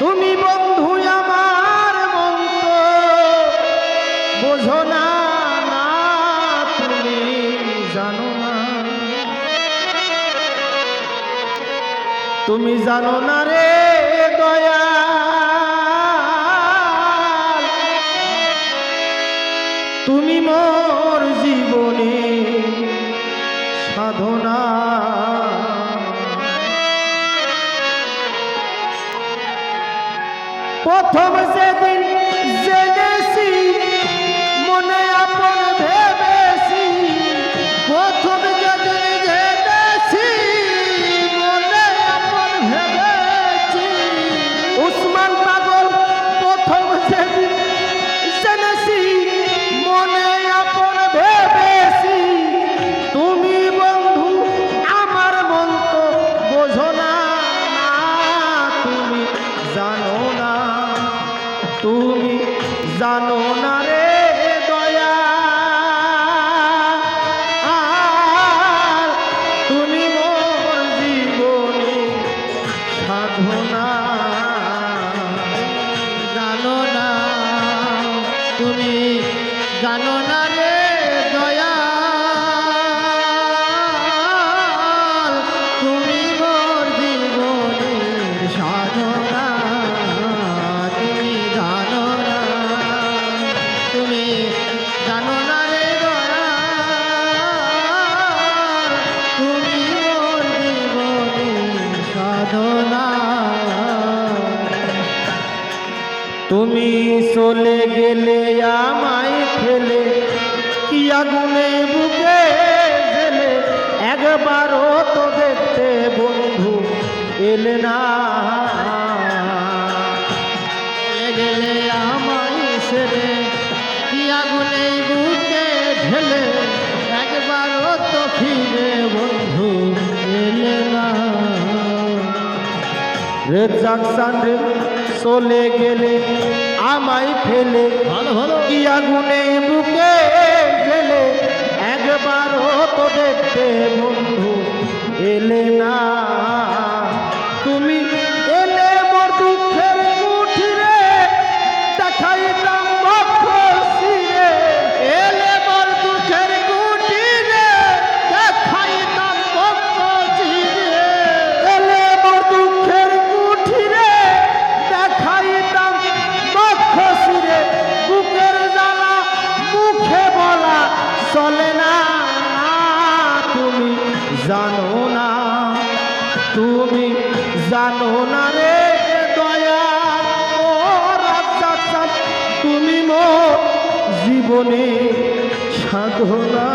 তুমি বন্ধু আমার মন্ত বোঝো না তুমি জানো না। তুমি জানো না রে প্রথম সেদিন জেনেছি জানো না রে দয়া তুমি মোর জীবনের সাধনা, তুমি জানো না, তুমি জানো না রে দয়া তুমি মোর জীবনের সাধনা। তুমি চলে গেলে আমায় ফেলে, কি আগুনে বুকে ফেলে একবারও তো দেখতে বন্ধু এলে না। গেলে বুকে ঢেলে এলে সান্ডে চলে গেলে আমায় ফেলে। ভালো ভালো। কি আগুনে বুকে গেলে একবারও তো দেখতে বন্ধু এলে জীবনে সাধনা।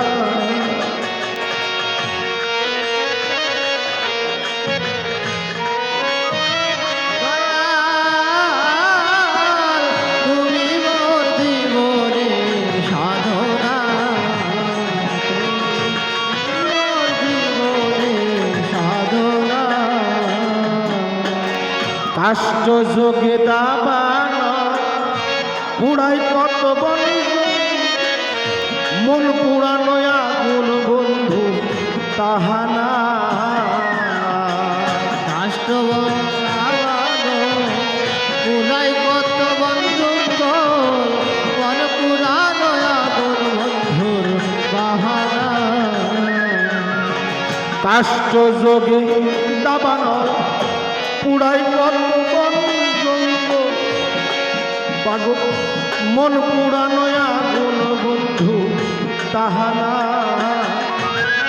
কাষ্ট যোগে দাবান পুরাই কত বন্ধু মন পুরানো আগুন বন্ধু? তাহানা কাষ্ট যোগে দাবান পুরাই মন পুরানো তাহানা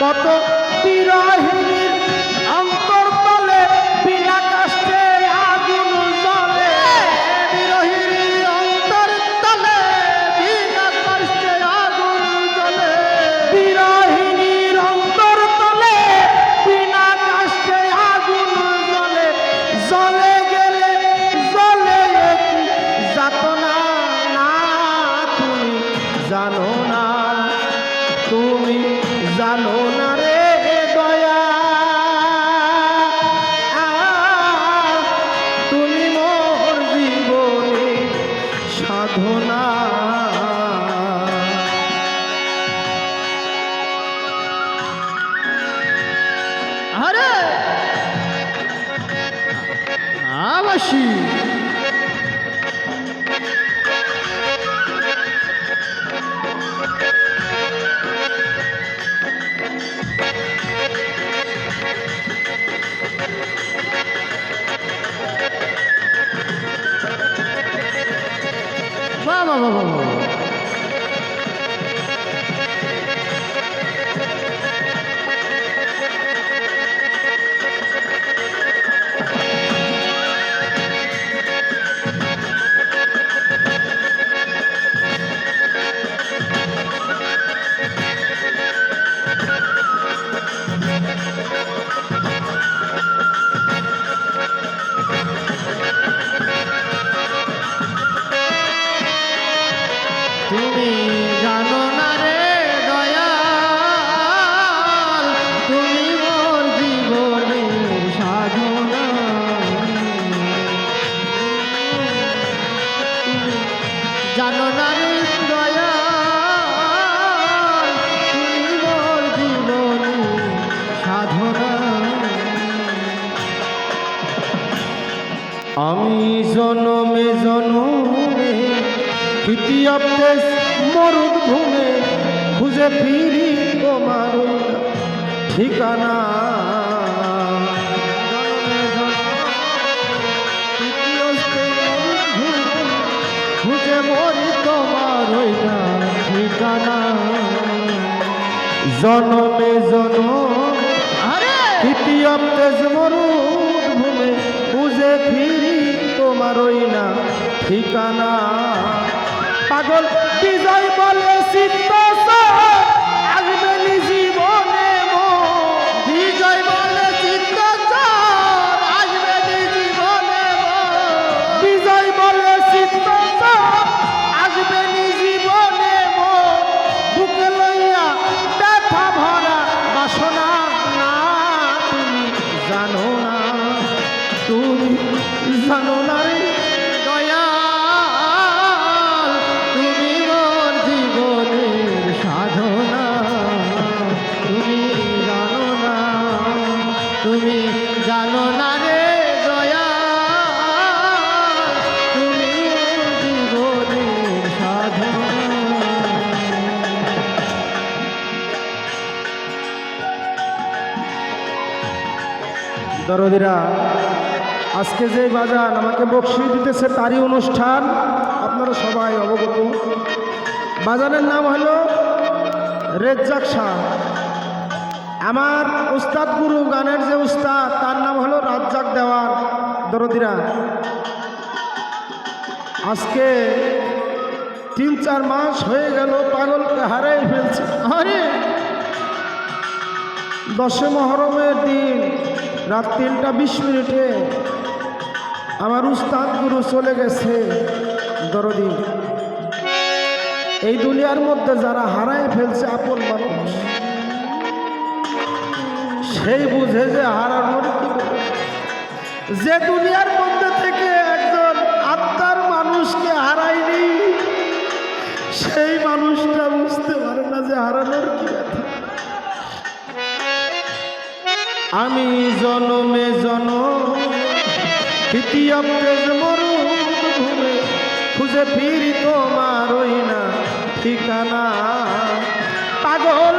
কত বিরহিনীর অন্তর্তলে বিনা কাষ্টে আগুন জ্বলে। বিরহিনী অন্তর তলে বিনা কষ্টে আগুন জ্বলে। বিরহিনীর অন্তর্তলে বিনা কাষ্টে আগুন জ্বলে। জ্বলে গেলে একই যাতনা না তুমি, জানো না তুমি জানো না রে দয়া। তুমি মোর জীবনে সাধনা। আরে আবাসী! va, va, va. আমি জনমে জনমে তৃতীয়তে মরুদ ভূমে খুঁজে ফিরি তোমার ঠিকানা। জনমে ঠিকানা জনমে তৃতীয় তেজ মরুদ ভূমে খুঁজে ফিরি তোমার ওই না ঠিকানা। পাগল বিজয় বলে চিত্ত দরদিরা আজকে যে বাজান আমাকে বকশি দিতেছে তারই অনুষ্ঠান, আপনারা সবাই অবগত। বাজানের নাম হলো রেজ্জাক শাহ। আমার উস্তাদ গুরু গানের যে উস্তাদ, তার নাম হলো রাজ্জাক দেওয়ার দরদিরা, আজকে তিন চার মাস হয়ে গেল পাগলকে হারাই ফেলছে। আরে! দশে মহরমের দিন রাত তিনটা বিশ মিনিটে আমার উস্তাদ গুরু চলে গেছে দরদি। এই দুনিয়ার মধ্যে যারা হারায় ফেলছে আপন মানুষ, সেই বুঝে যে হারানোর কি যে দুনিয়ার মধ্যে থেকে একজন আত্মার মানুষকে হারায়নি, সেই মানুষটা বুঝতে পারে না যে হারানোর কি আমি জনমে জন খুঁজে ফিরি তোমার না ঠিকানা। পাগল